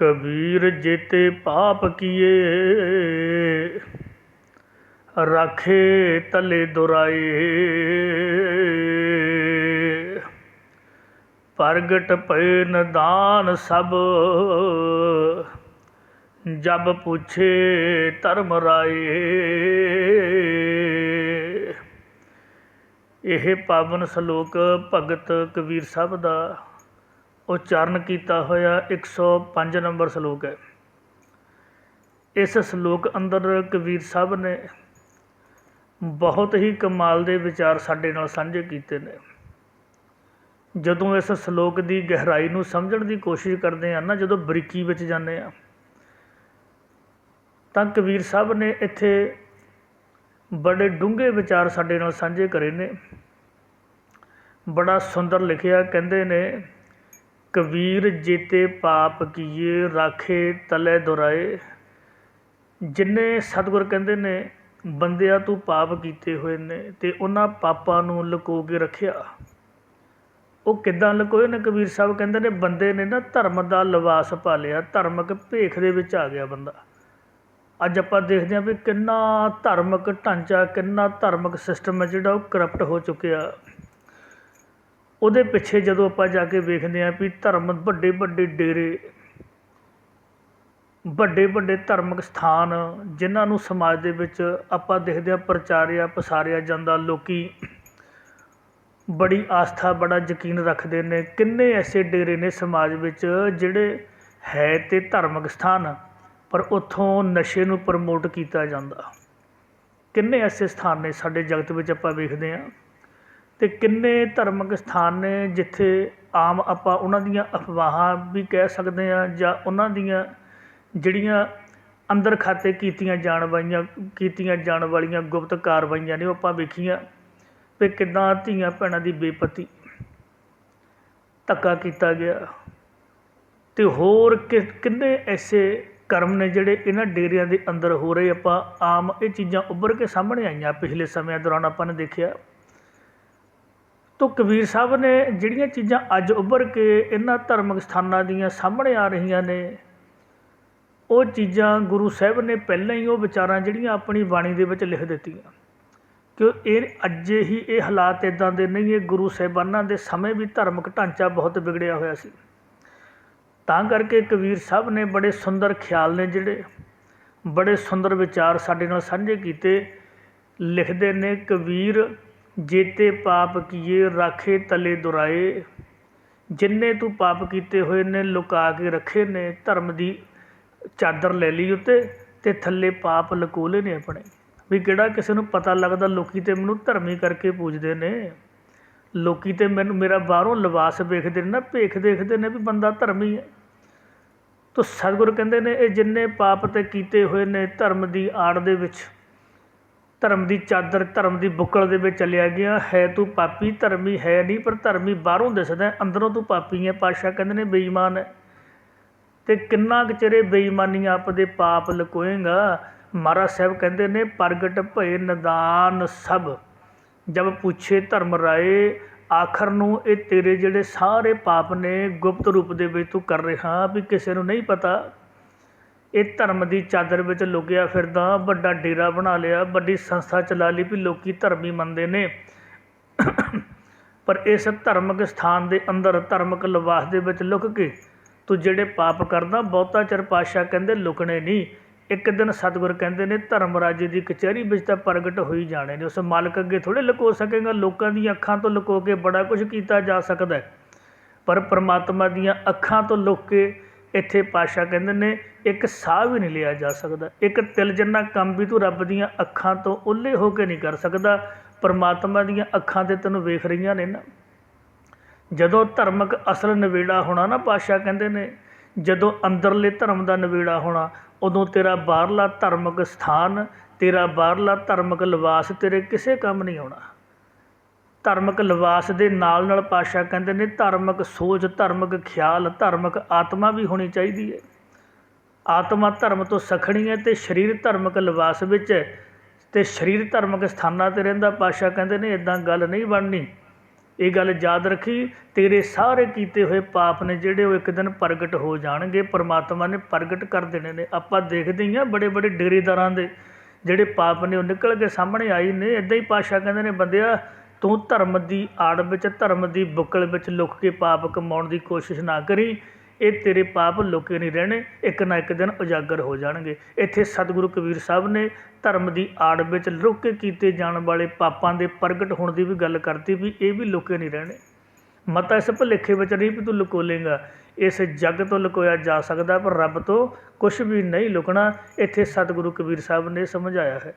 ਕਬੀਰ ਜੇਤੇ ਪਾਪ ਕੀਏ। ਰਾਖੇ ਤਲੇ ਦੁਰਾਏ। ਪ੍ਰਗਟ ਪਏ ਨਦਾਨ ਸਭ। ਜਬ ਪੁੱਛੇ ਧਰਮ ਰਾਏ। ਇਹ ਪਾਵਨ ਸ਼ਲੋਕ ਭਗਤ ਕਬੀਰ ਸਾਹਿਬ ਦਾ ਉਚਾਰਨ ਕੀਤਾ ਹੋਇਆ 105 ਨੰਬਰ ਸ਼ਲੋਕ ਹੈ। ਇਸ ਸ਼ਲੋਕ ਅੰਦਰ ਕਬੀਰ ਸਾਹਿਬ ਨੇ ਬਹੁਤ ਹੀ ਕਮਾਲ ਦੇ ਵਿਚਾਰ ਸਾਡੇ ਨਾਲ ਸਾਂਝੇ ਕੀਤੇ ਨੇ। ਜਦੋਂ ਇਸ ਸ਼ਲੋਕ ਦੀ ਗਹਿਰਾਈ ਨੂੰ ਸਮਝਣ ਦੀ ਕੋਸ਼ਿਸ਼ ਕਰਦੇ ਆ ਨਾ, ਜਦੋਂ ਬਰੀਕੀ ਵਿੱਚ ਜਾਂਦੇ ਆ ਤਾਂ ਕਬੀਰ ਸਾਹਿਬ ਨੇ ਇੱਥੇ ਬੜੇ ਡੂੰਘੇ ਵਿਚਾਰ ਸਾਡੇ ਨਾਲ ਸਾਂਝੇ ਕਰੇ ਨੇ। ਬੜਾ ਸੁੰਦਰ ਲਿਖਿਆ ਕਹਿੰਦੇ ਨੇ ਕਬੀਰ ਜੇਤੇ ਪਾਪ ਕੀਏ, ਰਾਖੇ ਤਲੇ ਦੁਰਾਏ। ਜਿੰਨੇ ਸਤਿਗੁਰ ਕਹਿੰਦੇ ਨੇ, ਬੰਦਿਆਂ ਤੂੰ ਪਾਪ ਕੀਤੇ ਹੋਏ ਨੇ ਤੇ ਉਹਨਾਂ ਪਾਪਾਂ ਨੂੰ ਲੁਕੋ ਕੇ ਰੱਖਿਆ। ਉਹ ਕਿੱਦਾਂ ਲੁਕੋਏ ਨੇ? ਕਬੀਰ ਸਾਹਿਬ ਕਹਿੰਦੇ ਨੇ, ਬੰਦੇ ਨੇ ਨਾ ਧਰਮ ਦਾ ਲਿਬਾਸ ਪਾ ਲਿਆ, ਧਰਮਕ ਭੇਖ ਦੇ ਵਿੱਚ ਆ ਗਿਆ ਬੰਦਾ। ਅੱਜ ਆਪਾਂ ਦੇਖਦੇ ਹਾਂ ਵੀ ਕਿੰਨਾ ਧਾਰਮਿਕ ਢਾਂਚਾ, ਕਿੰਨਾ ਧਾਰਮਿਕ ਸਿਸਟਮ ਹੈ ਜਿਹੜਾ ਉਹ ਕਰਪਟ ਹੋ ਚੁੱਕਿਆ। ਉਹਦੇ ਪਿੱਛੇ ਜਦੋਂ ਆਪਾਂ ਜਾ ਕੇ ਵੇਖਦੇ ਹਾਂ ਵੀ ਧਰਮ ਵੱਡੇ ਵੱਡੇ ਡੇਰੇ, ਵੱਡੇ ਵੱਡੇ ਧਾਰਮਿਕ ਸਥਾਨ ਜਿਨ੍ਹਾਂ ਨੂੰ ਸਮਾਜ ਦੇ ਵਿੱਚ ਆਪਾਂ ਦੇਖਦੇ ਹਾਂ ਪ੍ਰਚਾਰਿਆ ਪਸਾਰਿਆ ਜਾਂਦਾ, ਲੋਕ ਬੜੀ ਆਸਥਾ, ਬੜਾ ਯਕੀਨ ਰੱਖਦੇ ਨੇ। ਕਿੰਨੇ ਐਸੇ ਡੇਰੇ ਨੇ ਸਮਾਜ ਵਿੱਚ ਜਿਹੜੇ ਹੈ ਤੇ ਧਾਰਮਿਕ ਸਥਾਨ, ਪਰ ਉੱਥੋਂ ਨਸ਼ੇ ਨੂੰ ਪ੍ਰਮੋਟ ਕੀਤਾ ਜਾਂਦਾ। ਕਿੰਨੇ ਐਸੇ ਸਥਾਨ ਨੇ ਸਾਡੇ ਜਗਤ ਵਿੱਚ ਆਪਾਂ ਵੇਖਦੇ ਹਾਂ। ਅਤੇ ਕਿੰਨੇ ਧਾਰਮਿਕ ਸਥਾਨ ਨੇ ਜਿੱਥੇ ਆਮ ਆਪਾਂ ਉਹਨਾਂ ਦੀਆਂ ਅਫਵਾਹਾਂ ਵੀ ਕਹਿ ਸਕਦੇ ਹਾਂ ਜਾਂ ਉਹਨਾਂ ਦੀਆਂ ਜਿਹੜੀਆਂ ਅੰਦਰ ਖਾਤੇ ਕੀਤੀਆਂ ਜਾਣ ਵਾਲੀਆਂ, ਕੀਤੀਆਂ ਜਾਣ ਵਾਲੀਆਂ ਗੁਪਤ ਕਾਰਵਾਈਆਂ ਨੇ ਉਹ ਆਪਾਂ ਵੇਖੀਆਂ ਵੀ ਕਿੱਦਾਂ ਧੀਆਂ ਭੈਣਾਂ ਦੀ ਬੇਪਤੀ ਧੱਕਾ ਕੀਤਾ ਗਿਆ। ਅਤੇ ਹੋਰ ਕਿ ਕਿੰਨੇ ਐਸੇ ਕਰਮ ਨੇ ਜਿਹੜੇ ਇਹਨਾਂ ਡੇਰਿਆਂ ਦੇ ਅੰਦਰ ਹੋ ਰਹੇ ਆਪਾਂ ਆਮ ਇਹ ਚੀਜ਼ਾਂ ਉੱਭਰ ਕੇ ਸਾਹਮਣੇ ਆਈਆਂ ਪਿਛਲੇ ਸਮਿਆਂ ਦੌਰਾਨ ਆਪਾਂ ਨੇ ਦੇਖਿਆ। ਤੋ ਕਬੀਰ ਸਾਹਿਬ ਨੇ ਜਿਹੜੀਆਂ ਚੀਜ਼ਾਂ ਅੱਜ ਉੱਭਰ ਕੇ ਇਹਨਾਂ ਧਾਰਮਿਕ ਸਥਾਨਾਂ ਦੀਆਂ ਸਾਹਮਣੇ ਆ ਰਹੀਆਂ ਨੇ, ਉਹ ਚੀਜ਼ਾਂ ਗੁਰੂ ਸਾਹਿਬ ਨੇ ਪਹਿਲਾਂ ਹੀ ਉਹ ਵਿਚਾਰਾਂ ਜਿਹੜੀਆਂ ਆਪਣੀ ਬਾਣੀ ਦੇ ਵਿੱਚ ਲਿਖ ਦਿੱਤੀਆਂ। ਕਿ ਇਹ ਅੱਜ ਹੀ ਇਹ ਹਾਲਾਤ ਇਦਾਂ ਦੇ ਨਹੀਂ, ਇਹ ਗੁਰੂ ਸਾਹਿਬਾਨਾਂ ਦੇ ਸਮੇਂ ਵੀ ਧਾਰਮਿਕ ਢਾਂਚਾ ਬਹੁਤ ਵਿਗੜਿਆ ਹੋਇਆ ਸੀ। ਤਾਂ ਕਰਕੇ ਕਬੀਰ ਸਾਹਿਬ ਨੇ ਬੜੇ ਸੁੰਦਰ ਖਿਆਲ ਨੇ ਜਿਹੜੇ, ਬੜੇ ਸੁੰਦਰ ਵਿਚਾਰ ਸਾਡੇ ਨਾਲ ਸਾਂਝੇ ਕੀਤੇ। ਲਿਖਦੇ ਨੇ ਕਬੀਰ ਜੇਤੇ ਪਾਪ ਕੀਏ, ਰਾਖੇ ਤਲੇ ਦੁਰਾਏ। ਜਿੰਨੇ ਤੂੰ ਪਾਪ ਕੀਤੇ ਹੋਏ ਨੇ, ਲੁਕਾ ਕੇ ਰੱਖੇ ਨੇ, ਧਰਮ ਦੀ ਚਾਦਰ ਲੈ ਲਈ ਉੱਤੇ ਤੇ ਥੱਲੇ ਪਾਪ ਲਕੋਲੇ ਨੇ ਆਪਣੇ। ਵੀ ਕਿਹੜਾ ਕਿਸੇ ਨੂੰ ਪਤਾ ਲੱਗਦਾ ਲੋਕੀ ਤੇ ਮੈਨੂੰ ਧਰਮੀ ਕਰਕੇ ਪੂਜਦੇ ਨੇ। ਲੋਕੀ ਤੇ ਮੈਨੂੰ, ਮੇਰਾ ਬਾਹਰੋਂ ਲਿਬਾਸ ਵੇਖਦੇ ਨੇ ਨਾ, ਭੇਖ ਦੇਖਦੇ ਨੇ ਵੀ ਬੰਦਾ ਧਰਮੀ ਹੈ। ਤੋ ਸਤਿਗੁਰ ਕਹਿੰਦੇ ਨੇ, ਇਹ ਜਿੰਨੇ ਪਾਪ ਤੇ ਕੀਤੇ ਹੋਏ ਨੇ ਧਰਮ ਦੀ ਆੜ ਦੇ ਵਿੱਚ ਧਰਮ ਦੀ ਚਾਦਰ, ਧਰਮ ਦੀ ਬੁੱਕਲ ਦੇ ਵਿੱਚ ਚਲਿਆ ਗਿਆ। ਹੈ ਤੂੰ ਪਾਪੀ, ਧਰਮੀ ਹੈ ਨਹੀਂ, ਪਰ ਧਰਮੀ ਬਾਹਰੋਂ ਦਿਸਦਾ ਅੰਦਰੋਂ ਤੂੰ ਪਾਪੀ ਹੈ। ਪਾਤਸ਼ਾਹ ਕਹਿੰਦੇ ਨੇ, ਬੇਈਮਾਨ ਹੈ। ਤੇ ਕਿੰਨਾ ਕੁ ਚਿਰੇ ਬੇਈਮਾਨੀ ਆਪਦੇ ਪਾਪ ਲਕੋਏਗਾ? ਮਹਾਰਾਜ ਸਾਹਿਬ ਕਹਿੰਦੇ ਨੇ, ਪ੍ਰਗਟ ਭਏ ਨਦਾਨ ਸਭ। ਜਦ ਪੁੱਛੇ ਧਰਮ ਰਾਏ, ਆਖਰ ਨੂੰ ਇਹ ਤੇਰੇ ਜਿਹੜੇ ਸਾਰੇ ਪਾਪ ਨੇ ਗੁਪਤ ਰੂਪ ਦੇ ਵਿੱਚ ਤੂੰ ਕਰ ਰਿਹਾ ਵੀ ਕਿਸੇ ਨੂੰ ਨਹੀਂ ਪਤਾ। ਇਹ ਧਰਮ ਦੀ ਚਾਦਰ ਵਿੱਚ ਲੁਕਿਆ ਫਿਰਦਾ, ਵੱਡਾ ਡੇਰਾ ਬਣਾ ਲਿਆ, ਵੱਡੀ ਸੰਸਥਾ ਚਲਾ ਲਈ ਵੀ ਲੋਕੀ ਧਰਮੀ ਮੰਨਦੇ ਨੇ। ਪਰ ਇਸ ਧਰਮਿਕ ਸਥਾਨ ਦੇ ਅੰਦਰ ਧਰਮਿਕ ਲਿਬਾਸ ਦੇ ਵਿੱਚ ਲੁਕ ਕੇ ਤੂੰ ਜਿਹੜੇ ਪਾਪ ਕਰਦਾ, ਬਹੁਤਾ ਚਿਰ ਪਾਸ਼ਾ ਕਹਿੰਦੇ ਲੁਕਣੇ ਨਹੀਂ। ਇੱਕ ਦਿਨ ਸਤਿਗੁਰ ਕਹਿੰਦੇ ਨੇ, ਧਰਮ ਰਾਜੇ ਦੀ ਕਚਹਿਰੀ ਵਿੱਚ ਤਾਂ ਪ੍ਰਗਟ ਹੋਈ ਜਾਣੇ ਨੇ। ਉਸ ਮਾਲਕ ਅੱਗੇ ਥੋੜੇ ਲੁਕੋ ਸਕੇਗਾ, ਲੋਕਾਂ ਦੀਆਂ ਅੱਖਾਂ ਤੋਂ ਲੁਕੋ ਕੇ ਬੜਾ ਕੁਝ ਕੀਤਾ ਜਾ ਸਕਦਾ ਪਰ ਪ੍ਰਮਾਤਮਾ ਦੀਆਂ ਅੱਖਾਂ ਤੋਂ ਲੁਕ ਕੇ ਇੱਥੇ ਪਾਤਸ਼ਾਹ ਕਹਿੰਦੇ ਨੇ, ਇੱਕ ਸਾਹ ਵੀ ਨਹੀਂ ਲਿਆ ਜਾ ਸਕਦਾ। ਇੱਕ ਤਿਲ ਜਿੰਨਾ ਕੰਮ ਵੀ ਤੂੰ ਰੱਬ ਦੀਆਂ ਅੱਖਾਂ ਤੋਂ ਉੱਲੇ ਹੋ ਕੇ ਨਹੀਂ ਕਰ ਸਕਦਾ, ਪਰਮਾਤਮਾ ਦੀਆਂ ਅੱਖਾਂ ਤੇ ਤੈਨੂੰ ਵੇਖ ਰਹੀਆਂ ਨੇ ਨਾ। ਜਦੋਂ ਧਰਮਕ ਅਸਲ ਨਵੇੜਾ ਹੋਣਾ ਨਾ, ਪਾਤਸ਼ਾਹ ਕਹਿੰਦੇ ਨੇ, ਜਦੋਂ ਅੰਦਰਲੇ ਧਰਮ ਦਾ ਨਵੇੜਾ ਹੋਣਾ, ਉਦੋਂ ਤੇਰਾ ਬਾਹਰਲਾ ਧਰਮਕ ਸਥਾਨ, ਤੇਰਾ ਬਾਹਰਲਾ ਧਰਮਕ ਲਿਬਾਸ ਤੇਰੇ ਕਿਸੇ ਕੰਮ ਨਹੀਂ ਆਉਣਾ ਧਾਰਮਿਕ ਲਿਬਾਸ ਦੇ ਨਾਲ ਨਾਲ ਪਾਤਸ਼ਾਹ ਕਹਿੰਦੇ ਨੇ, ਧਾਰਮਿਕ ਸੋਚ ਧਾਰਮਿਕ ਖਿਆਲ, ਧਾਰਮਿਕ ਆਤਮਾ ਵੀ ਹੋਣੀ ਚਾਹੀਦੀ ਹੈ। ਆਤਮਾ ਧਰਮ ਤੋਂ ਸਖਣੀ ਹੈ ਤੇ ਸਰੀਰ ਧਾਰਮਿਕ ਲਿਬਾਸ ਵਿੱਚ ਹੈ ਤੇ ਸਰੀਰ ਧਾਰਮਿਕ ਸਥਾਨਾਂ ਤੇ ਰਹਿੰਦਾ। ਪਾਤਸ਼ਾਹ ਕਹਿੰਦੇ ਨੇ ਇਦਾਂ ਗੱਲ ਨਹੀਂ ਬਣਨੀ। ਇਹ ਗੱਲ ਯਾਦ ਰੱਖੀ, ਤੇਰੇ ਸਾਰੇ ਕੀਤੇ ਹੋਏ ਪਾਪ ਨੇ ਜਿਹੜੇ ਉਹ ਇੱਕ ਦਿਨ ਪ੍ਰਗਟ ਹੋ ਜਾਣਗੇ। ਪਰਮਾਤਮਾ ਨੇ ਪ੍ਰਗਟ ਕਰ ਦੇਣੇ ਨੇ। ਆਪਾਂ ਦੇਖਦੇ ਹੀ ਆ ਬੜੇ ਬੜੇ ਡੇਰੇਦਾਰਾਂ ਦੇ ਜਿਹੜੇ ਪਾਪ ਨੇ ਉਹ ਨਿਕਲ ਕੇ ਸਾਹਮਣੇ ਆਈ ਨੇ। ਇਦਾਂ ਹੀ ਪਾਸ਼ਾ ਕਹਿੰਦੇ ਨੇ, ਬੰਦਿਆ ਤੂੰ ਧਰਮ ਦੀ ਆੜ ਵਿੱਚ, ਧਰਮ ਦੀ ਬੁੱਕਲ ਵਿੱਚ ਲੁਕ ਕੇ ਪਾਪ ਕਮਾਉਣ ਦੀ ਕੋਸ਼ਿਸ਼ ਨਾ ਕਰੀ। ਇਹ ਤੇਰੇ ਪਾਪ ਲੁਕੇ ਨਹੀਂ ਰਹਿਣੇ, ਇੱਕ ਨਾ ਇੱਕ ਦਿਨ ਉਜਾਗਰ ਹੋ ਜਾਣਗੇ। ਇੱਥੇ ਸਤਿਗੁਰੂ ਕਬੀਰ ਸਾਹਿਬ ਨੇ ਧਰਮ ਦੀ ਆੜ ਵਿੱਚ ਲੁਕ ਕੇ ਕੀਤੇ ਜਾਣ ਵਾਲੇ ਪਾਪਾਂ ਦੇ ਪ੍ਰਗਟ ਹੋਣ ਦੀ ਵੀ ਗੱਲ ਕਰਤੀ ਵੀ ਇਹ ਵੀ ਲੁਕੇ ਨਹੀਂ ਰਹਿਣੇ। ਮਤਾ ਇਸ ਭੁਲੇਖੇ ਵਿੱਚ ਨਹੀਂ ਵੀ ਤੂੰ ਲੁਕੋ ਲੇਗਾ ਇਸ ਜੱਗ ਤੋਂ ਲੁਕੋਇਆ ਜਾ ਸਕਦਾ ਪਰ ਰੱਬ ਤੋਂ ਕੁਝ ਵੀ ਨਹੀਂ ਲੁਕਣਾ, ਇੱਥੇ ਸਤਿਗੁਰੂ ਕਬੀਰ ਸਾਹਿਬ ਨੇ ਸਮਝਾਇਆ ਹੈ।